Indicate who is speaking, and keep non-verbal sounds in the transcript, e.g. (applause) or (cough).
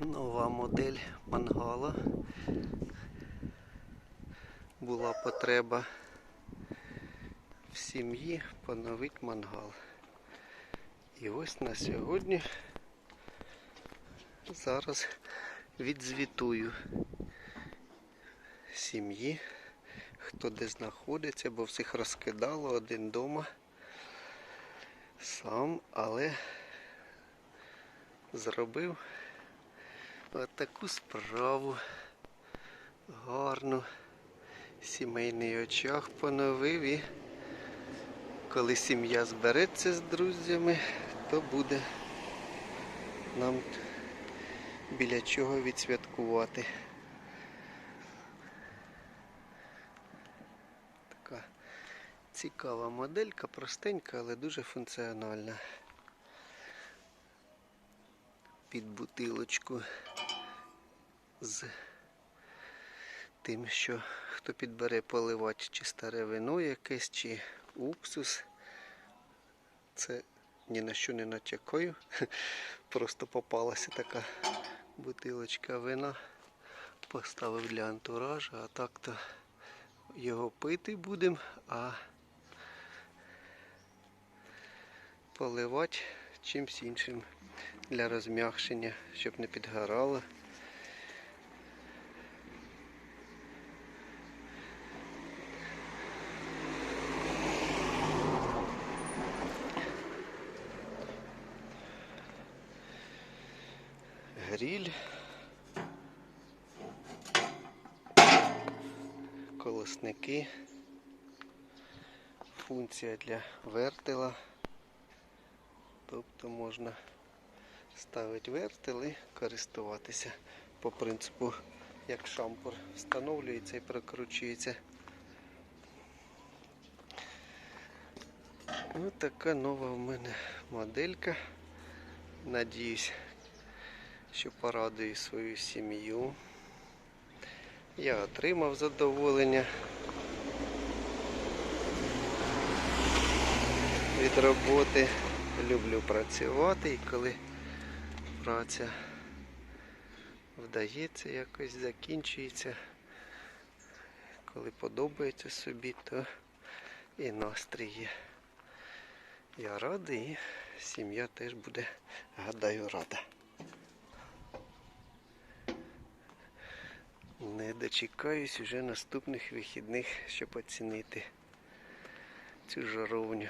Speaker 1: Нова модель мангала. Була потреба в сім'ї поновити мангал. І ось на сьогодні зараз відзвітую сім'ї, хто де знаходиться, бо всіх розкидало один дома сам, але зробив отаку справу гарну. Сімейний очаг поновив і коли сім'я збереться з друзями, то буде нам біля чого відсвяткувати. Така цікава моделька, простенька, але дуже функціональна. Під бутилочку з тим, що хто підбере поливати чи старе вино якесь, чи уксус. Це ні на що не натякаю. (laughs) Просто попалася така бутилочка вина. Поставив для антуражу, а так то його пити будемо, а поливати чимсь іншим для розм'якшення, щоб не підгорало. Гріль. Колосники. Функція для вертела. Тобто можна ставити вертел і користуватися по принципу, як шампур встановлюється і прокручується. Ось така нова в мене моделька. Надіюсь, що порадую свою сім'ю. Я отримав задоволення від роботи. Люблю працювати і коли праця вдається якось закінчується, коли подобається собі, то і настрій є. Я радий і сім'я теж буде, гадаю, рада. Не дочекаюсь уже наступних вихідних, щоб оцінити цю жаровню.